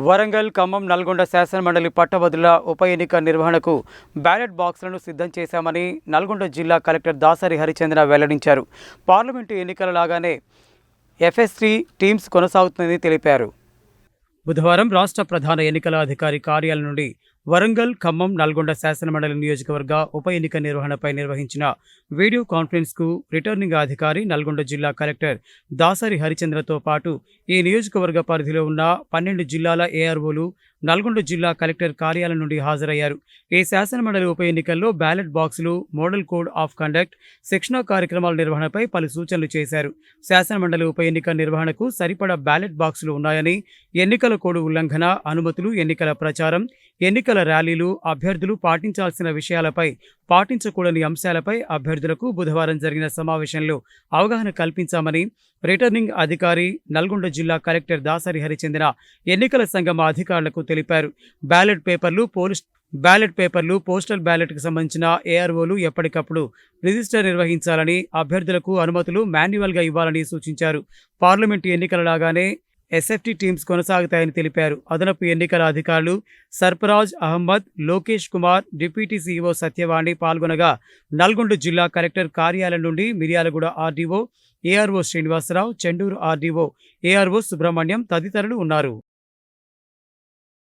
వరంగల్ ఖమ్మం నల్గొండ శాసనమండలి పట్టభద్రుల ఉప ఎన్నిక నిర్వహణకు బ్యాలెట్ బాక్సులను సిద్ధం చేశామని నల్గొండ జిల్లా కలెక్టర్ దాసరి హరిచంద్ర వెల్లడించారు. పార్లమెంటు ఎన్నికల లాగానే ఎఫ్ఎస్టీ టీమ్స్ కొనసాగుతుందని తెలిపారు. బుధవారం రాష్ట్ర ప్రధాన ఎన్నికల అధికారి కార్యాలయం నుండి వరంగల్ ఖమ్మం నల్గొండ శాసనమండలి నియోజకవర్గ ఉప ఎన్నిక నిర్వహణపై నిర్వహించిన వీడియో కాన్ఫరెన్స్కు రిటర్నింగ్ అధికారి నల్గొండ జిల్లా కలెక్టర్ దాసరి హరిచంద్రతో పాటు ఈ నియోజకవర్గ పరిధిలో ఉన్న పన్నెండు జిల్లాల ఏఆర్ఓలు నల్గొండ జిల్లా కలెక్టర్ కార్యాలయం నుండి హాజరయ్యారు. ఈ శాసనమండలి ఉప ఎన్నికల్లో బ్యాలెట్ బాక్సులు మోడల్ కోడ్ ఆఫ్ కండక్ట్ శిక్షణా కార్యక్రమాల నిర్వహణపై పలు సూచనలు చేశారు. శాసనమండలి ఉప ఎన్నిక నిర్వహణకు సరిపడా బ్యాలెట్ బాక్సులు ఉన్నాయని ఎన్నికల కోడ్ ఉల్లంఘన అనుమతులు ఎన్నికల ప్రచారం ఎన్నికల ర్యాలీలు అభ్యర్థులు పాటించాల్సిన విషయాలపై పాటించకూడని అంశాలపై అభ్యర్థులకు బుధవారం జరిగిన సమావేశంలో అవగాహన కల్పించామని రిటర్నింగ్ అధికారి నల్గొండ జిల్లా కలెక్టర్ దాసరిహరి చెందిన ఎన్నికల సంఘం అధికారులకు తెలిపారు. బ్యాలెట్ పేపర్లు పోలీస్ బ్యాలెట్ పేపర్లు పోస్టల్ బ్యాలెట్కు సంబంధించిన ఏఆర్ఓలు ఎప్పటికప్పుడు రిజిస్టర్ నిర్వహించాలని అభ్యర్థులకు అనుమతులు మాన్యువల్గా ఇవ్వాలని సూచించారు. పార్లమెంటు ఎన్నికల లాగానే ఎస్ఎఫ్టీ టీమ్స్ కొనసాగుతాయని తెలిపారు. అదనపు ఎన్నికల అధికారులు సర్ఫరాజ్ అహ్మద్ లోకేష్ కుమార్ డిప్యూటీ సీఈఓ సత్యవాణి పాల్గొనగా నల్గొండ జిల్లా కలెక్టర్ కార్యాలయం నుండి Miryalaguda RDO ARO Srinivasarao Chendur RDO ARO Subrahmanyam తదితరులు ఉన్నారు.